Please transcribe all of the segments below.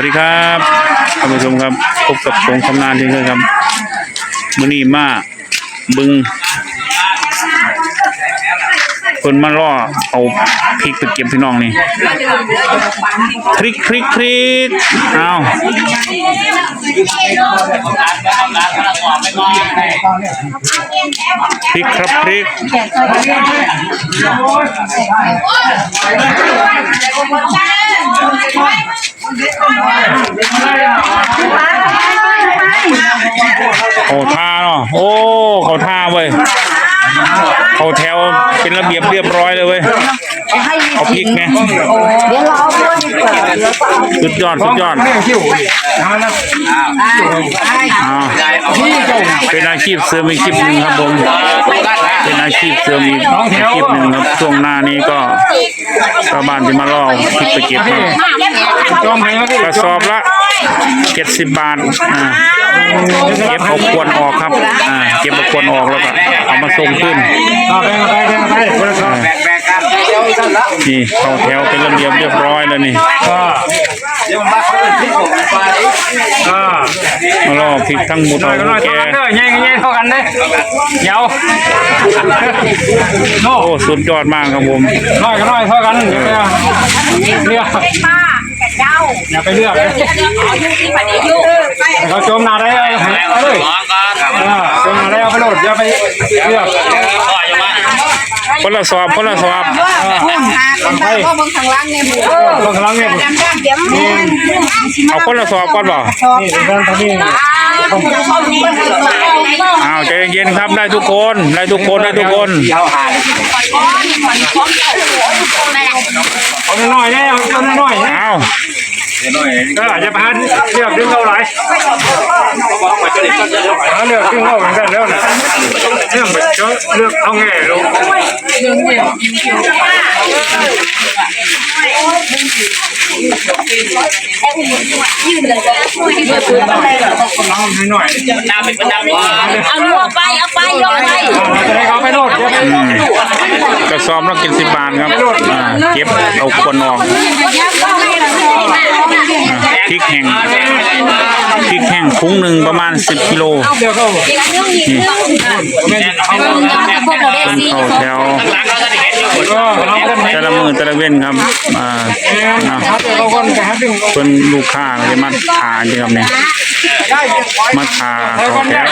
วัสดีครับท่านผู้ชมครับพบกับผมคำนานเช่นเคยครับมือนี้มาบึงเพิ่นมาล่อเอาพริกไปเก็บพี่น้องนี่พริกพริกพริกเอาพริกครับพริก เขาท่าเนาะโอ้เขาท่าเว้ยเขาแถวเป็นระเบียบเรียบร้อยเลยเว้ย เอาพริกไงเดี๋ยวเราเอาด้วยดีกว่าเดี๋ยวก็เอาสุดยอดสุดยอดอ้าวเป็นอาชีพเสริมอีกคลิปหนึ่งครับผม เป็นอาชีพเสริมอีกอาชีพหนึ่งครับช่วงหน้านี้ก็ชาวบ้านที่มาล่อพริกไปเก็บครับจอมให้มาพี่กระสอบละเจ็ดสิบบาทอ่าเก็บเอาควนออกครับอ่าเก็บเอาควนออกแล้วก็เอามาส่งขึ้นเอาไปเอาไปเอาไปคนละสอง นี่เข้าแถวเป็นระเบียบเรียบร้อยแล้วนี่ก็ก็มาล่อพริกทั้งหมดน้อเอายก็น้อยแกเท่ากันเด้อใหญ่ก็ใหญ่เท่ากันเด้อยาวโน่โอ้สุดยอดมากครับผมน้อยก็น้อยเท่ากันอย่าไปเลือกป้ากับเจ้าอย่าไปเลือกเลยเอาอยู่ที่ปฏิยุไปเขาโจมนาได้เอาเลยโจมนาได้เอาไปโหลดอย่าไปเลือก คนละสอบคนละสอบพุ่นหาเป็นบ้าก็บางทางล่างเนี่ยหมูลงพลังเนี่ยดำดำเดี๋ยวแม่เอาคนละสอบก่อนบ่นี่เป็นการทำนี่อ้าวใจเย็นๆครับได้ทุกคนได้ทุกคนได้ทุกคนเอาหน่อยเนี่ยเอาหน่อยเนี่ยอ้าว ก็อาจจะพาเลือกดึงเราหลายหาเลือกดึงเราเหมือนกันแล้วนะเรื่องแบบเลือกเอาแง่ลงยืนเลยช่วยให้เพื่องหน่อยเอาลูกไปเอาไปยกไปจะได้เขาไปโหลดดี๋ยวไปอืมกระสอบละกินสิบบาทครับเก็บเอาคนออก พริกแห้งพริกแห้งถุงหนึ่งประมาณสิบกิโลเดี๋ยวเขานี่แม่เอาคนเข้าแถวก็เอากันแต่ละมือแต่ละเว้นครับอ่านะหาเดี๋ยวเราคนไปหาดึงเพิ่นลูกค้าก็จะมาทานจริงครับเนี่ยมาทาเขาแถว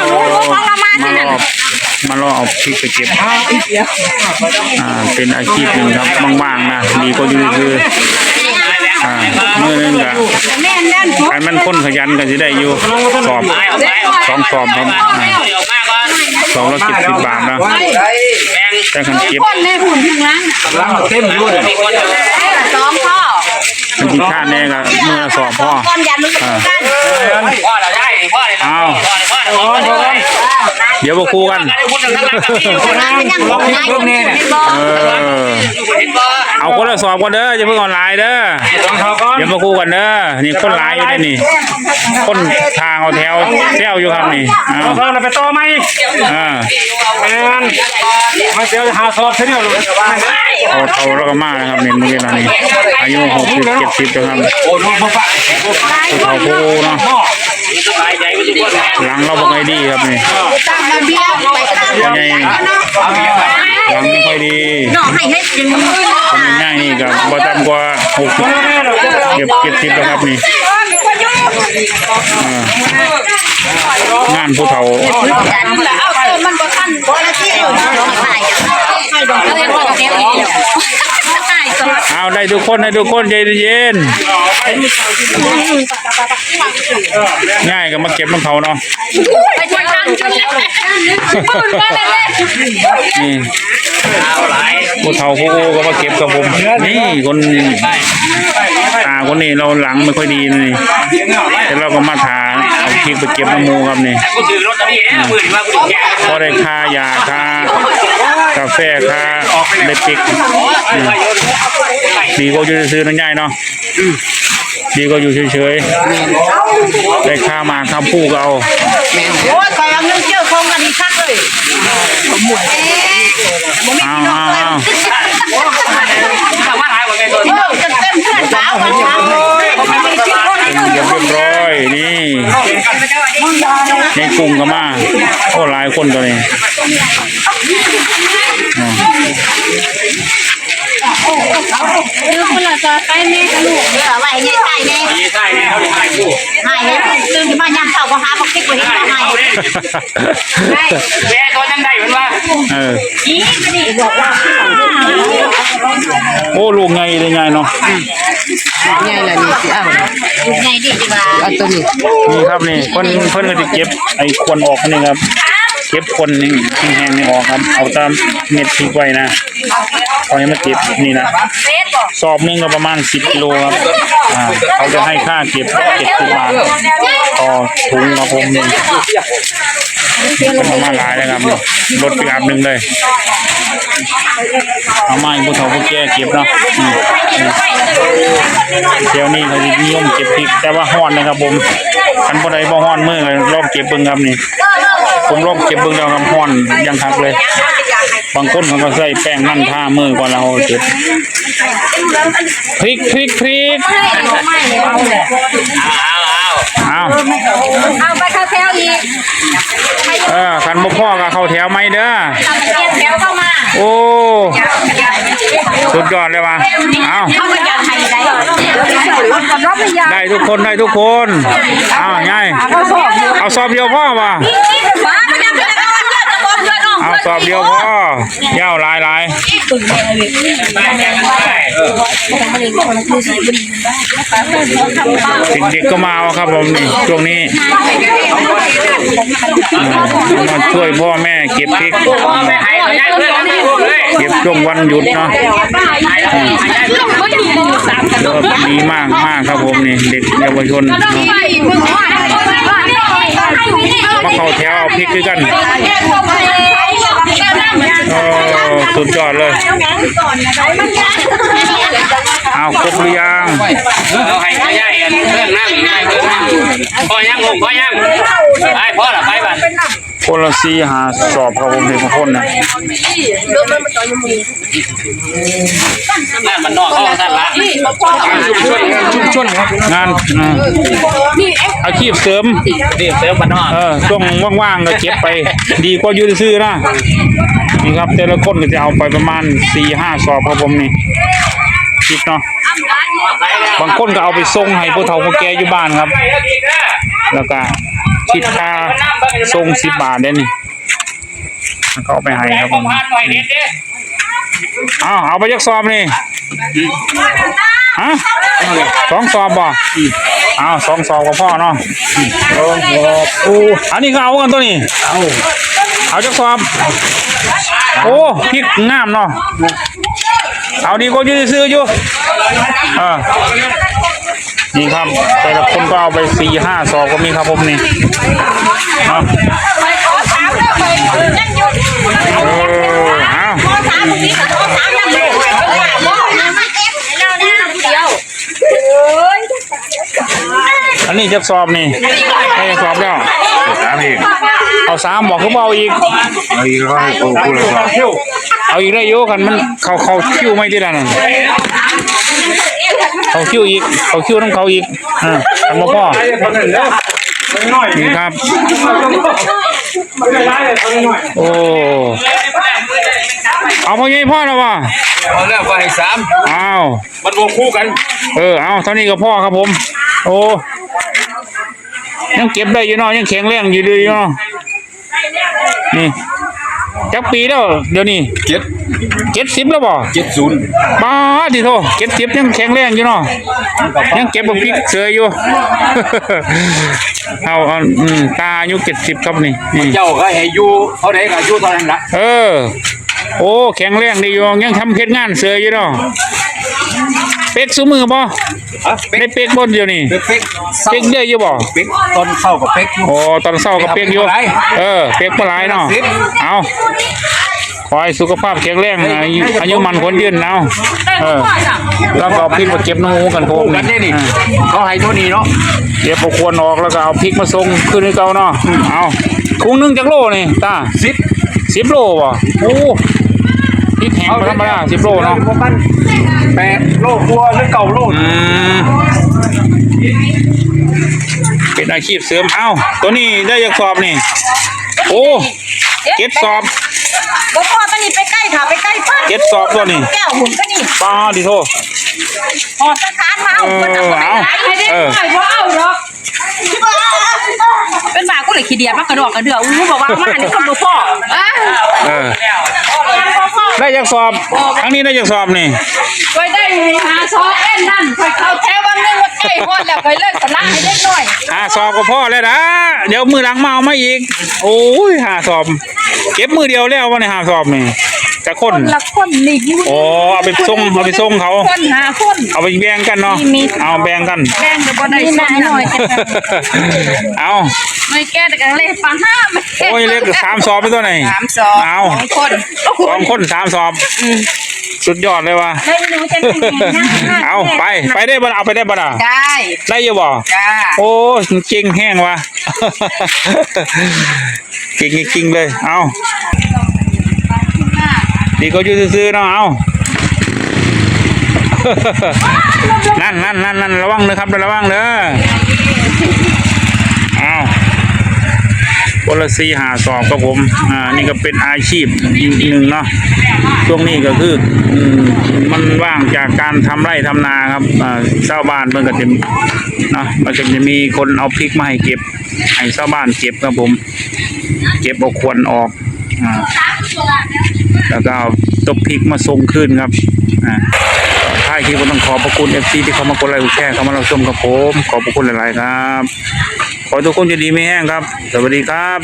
มารอบมารอเอาพริกไปเก็บอ่าเป็นอาชีพหนึ่งครับว่างๆนะดีก็อยู่คืออ่ามือหนึงก็ แม่นั่นอันมันคนขยันก็สิได้อยู่สอบสองสอบครับอ่าสอบละสิบสิบบาทนะแต่คันเก็บคนในหุ่นทางล่างล้างเต็มอยู่เลยสองพ่อมันที่ค่าแน่ก็มือละสอบพ่อก้อนยันลูกกันเอาเดี๋ยวมาคู่กั นยังหงายคนนี้เออเอาคนละสอบกันเด้ออย่าเพิ่งออนไลน์เด้อต้องเขาก่อนเดี๋ยวมาคู่กันเด้อนี่คนหลายอยู่ได้นี่คนทางเอาแถวแถวอยู่ครับนี่เอาเราเราไปต่อไหมอ่าแมนมาเดี๋ยวหาสอบเท่านี้เลยเอาเท่าแล้วก็มากนะครับนี่เมื่อกี้เรานี่อายุหกสิบเจ็ดสิบแล้วครับโอ้โหพ่อปะผู้เฒ่าผู้เนาะ หลังเราบ่ค่อยดีครับนี่ตั้งระเบียบไปข้างยังไงหลังไม่ค่อยดีน้องให้ให้ยังคนง่ายๆนี่ก็บ่ต่ำกว่าหกสิบเกือบเจ็ดสิบแล้วครับนี่อ่างานผู้เฒ่าเอามันก็ขั้นบ่ละที่อยู่น้องให้ให้ดอกก็เลยว่าแก้วอีก ให้สมัครเอาได้ทุกคนได้ทุกคนใจเย็นง่ายก็มาเก็บน้ำเขาเนาะไปทางจนแล้วปืนมาเลยนี่ผู้เฒ่าผู้โอ้ก็มาเก็บกับผมนี่คนตาคนนี้เราหลังไม่ค่อยดีนี่แต่เราก็มาทาเอาพริกไปเก็บน้ำมูครับนี่กูถือรถตะพี่เนี่ยมือถือว่ากูถือแกพอได้ค่ายาค่า กาแฟค่าเล็บปิกอืมดีก็อยู่ซื้อๆนั่นใหญ่เนาะดีก็อยู่เฉยๆได้ค่ามาค่าผู้ก็เอาโอ้ยคอยเอาเงินเชื่อคงกันดีคักเลยเอาเอาเอาถามว่าหายหมดไงตัวเออจะเต็มเพื่อนสาวมันช้ำเรียบร้อยนี่ในกลุ่มก็มาโอ้หลายคนตัวนี้ อ่าคือคนละจะไปแม่กับลูกเออไว้เนี่ยใส่แน่นี่ใช่เนี่ยเขาถ่ายคู่หายเลยตื่นขึ้นมายามเช้าก็หาบอกติ๊กไว้ให้หายแม่ตัวยังได้เหมือนว่าเออนี่ก็ดีโอ้ลูกไงเลยไงเนาะไงล่ะนี่สิเอาไงดีดีว่าเอาตัวนี้นี่ครับนี่เพิ่นเพิ่นก็จะเก็บไอ้ควนออกนี่ครับ เก็บคนนี่แห้งๆนี่ออกครับ เอาตามเม็ดพริกไว้นะเอาให้มันเก็บนี่นะสอบหนึงก็ประมาณ10กิโลครับอ่าเขาจะให้ค่าเก็บ70บาทต่อถุงครับผมนี่ประมาหลายเลยครับรถปิกอัพหนึ่งเลยเอามาให้ผู้เฒ่าผู้แก่เก็บเนาะเดี๋ยวนี้เขาจะนิยมเก็บพริกแต่ว่าฮ้อนนะครับผมคันบ่ได้บ่ฮ้อนมือเลยลองเก็บเบิ่งครับนี่ ผมลองเก็บเบิ่งแล้วครับฮ้อนอยังคักเลย บางคนเขาก็ใส่แป้งนั่นทามือก่อนแล้วเขาก็เก็บพริกพริกพริกเอาเอาเอาเอาไปเข้าแถวอีกเออคันบ่พอก็เข้าแถวไหมเด้อเปลี่ยนแถวเข้ามาโอ้สุดยอดเลยว่ะเอาเขาก็อยากให้ได้รถไม่ยากได้ทุกคนได้ทุกคนเอาง่ายเอาสอบเดียวพ่อว่ะ สอบเดียวพ่อยาวหลายหลายเด็กๆก็มาเอาครับผมนี่ช่วงนี้อ่ามาช่วยพ่อแม่เก็บพริกพ่อแม่ให้เขาย้ายเพื่อนเขาไม่พูดเลยเก็บช่วงวันหยุดเนาะไม่มีหนึ่งสามกันแล้วก็ดีมากมากครับผมนี่เด็กเยาวชนเนาะไปมึงว่าให้ไว้ให้ไว้มาเข้าแถวเอาพริกด้วยกันโอ้ สุดยอดเลยเอาครบหรือยังเอาให้เขาย้ายกันเพื่อนนั่งเพื่อนนั่งพ่อยังลงพ่อยังไปพ่อละไปบ้าน คนละสี่หาสอบครับผมเด็กบางคนนะนั่นมันนอกเขาสั้นละชุมชนครับงานอ่าอาชีพเสริมเรียกเติมมันนอกเออช่วงว่างๆก็เก็บไป ดีกว่าอยู่ซื่อๆนะนี่ครับแต่ละคนก็จะเอาไปประมาณสี่ห้าสอบครับผมนี่คิดเนาะบางคนก็เอาไปส่งให้ผู้เฒ่าผู้แก่อยู่บ้านครับ แล้วก็ คิดค่าส่งสิบบาทเด้นี่แล้วก็เอาไปให้ครับผมผ่านหน่อยนิดดิเอาเอาไปยักสอบนี่ฮะสองสอบบ่เอาสองสอบกับพ่อเนาะสองสอบโอ้อันนี้ก็เอากันตัวนี้ เอาเอาจักสอบโอ้พริกงามเนาะเอาดีก็อยืดซื้ออยู่เออ นี่ครับ แต่ละคนก็เอาไปสี่ห้าสอบก็มีครับผมนี่เอาไปขอถามแล้วไปยังอยู่เออเอาขอถามตรงนี้ขอถามยังอยู่บอกมาเก็บเราเนี่ยเดียวอันนี้จักสอบนี่ให้จักสอบแล้วสามอีกเอาสามบอกเขาเอาอีกเอาอีกแล้วให้กูกูเลยครับเอาอีกได้โยกันมันเขาเขาคิวไม่ที่นั่นนะ เขาคิวอีก เขาคิวต้องเขาอีกอ่าทำมาพ่อไอ้คนนั้นเด้อหน่อยนี่ครับไม่ได้ไล่เลยคนหน่อยโอ้ เอาพ่อใหญ่พ่อแล้ววะเอาแล้วไปสามอ้าวมันวงคู่กัน เออ เอาเท่านี้ก็พ่อครับผม โอ้ยังเก็บได้อยู่เนาะยังแข็งแรงอยู่ดีเนาะนี่ จักปีแล้วเดี๋ยวนี้เจ็ดเจ็ดสิบแล้วบ่เจ็ดศูนย์ป้าดิโทเจ็ดสิบยังแข็งแรงอยู่เนาะยังเก็บบักพริกเสืออยู่ เอาเอาอืมตาอายุเจ็ดสิบครับนี่นี่เจ้าก็ให้อยู่เขาได้ก็อยู่ตอนนั้นละเออ โอ้ แข็งแรงดีอยู่ยังทำเพชรงานเสืออยู่เนาะ เป็กซูมือบ่ฮะเป๊กได้เป็กบ่เดียวนี่เป๊กเป๊กเป็กเยอะอยู่บ่เป๊กตอนเข้ากับเป๊กอยู่ โอ้ตอนเช้าก็เป็กอยู่เออเป็กบ่หลายเนาะเอาขอให้สุขภาพแข็งแรงอายุอายุมันคนยืนเอาเออแล้วก็เอาพริกมาเก็บน้ำหมูกันพวกกันได้นี่อ่าเขาให้ตัวนี้เนาะเก็บเอาควรออกแล้วก็เอาพริกมาส่งขึ้นให้เก่าเนาะเอาถุงหนึงจักโลนี่ตาสิบสิบโลบ่โอ้ พริกแห้งธรรมดาสิบโลเนาะแปดโลกลัวหรือเก่าโลอืมเป็นอาชีพเสริมเอ้าตัวนี้ได้ยักสอบนี่ โอ้เจ็ดสอบบ่พอตอนนี้ไปใกล้ค่ะไปใกล้ป้าเจ็ดสอบตัวนี้แก้วหุ่นก็นี่ป้าดิโทหอสังขารมาเอาเพิ่นเอาไปไหนให้ได้หน่อยบ่เอาดอกเป็นบากูเลยขี้เดียดมากกระดอกกระเดืออู้บอกว่ามานี่คนบ่พออะเออ ได้ยักสอบครั้งนี้ได้ยักสอบนี่ไปได้หาซอเอ็นนั่นไปเข้าแถววันนึงว่าใกล้ฮอดแล้วไปเลิกสลาให้เด็กหน่อยหาสอบก็พอแล้วนะเดี๋ยวมือหลังมาเอามาอีก โอ้ยหาสอบ เก็บมือเดียวแล้ววันนี้หาสอบนี่ จะคนละคนนี่อยู่โอ้เอาไปส่งเอาไปส่งเขา คนหาคนเอาไปแบ่งกันเนาะเอาแบ่งกันแดงก็บ่ได้ส่งหน่อยเอาไม่แก้แต่กันเลยปังห้าไม่โอ้ยเล็กสามสอบไปตัวไหน สามสองเอาคนสองคนสามสอบ สุดยอดเลยว่ะ ไม่รู้จะเป็นยังไงเอาไปไปได้บ่ล่ะเอาไปได้บ่ล่ะได้ได้อยังบ่ จ้าโอ้เก่งแห้งว่ะ เก่งจริงๆเลย เอา นี่ก็อยู่ซื่อๆเนาะเอานั่นนั่นนั่นนั่นระวังนะครับระวังเด้อเอาคนละสี่หาสอบครับผม อ่า นี่ก็เป็นอาชีพอีกหนึ่งเนาะ ช่วงนี้ก็คือ มันว่างจากการทำไร่ทำนาครับ อ่าชาวบ้านเพิ่นก็จะเนาะมันก็จะมีคนเอาพริกมาให้เก็บ ให้ชาวบ้านเก็บครับผม เก็บเอาควนออก อ่า แล้วก็เอาตบพริกมาส่งขึ้นครับอ่าท้ายคลิปก็ต้องขอบคุณเอฟซีที่เขามากดไลค์กดแชร์เขามาเราชมกับผมขอบคุณหลายๆครับ ขอทุกคนจะดีไม่แห้งครับ สวัสดีครับ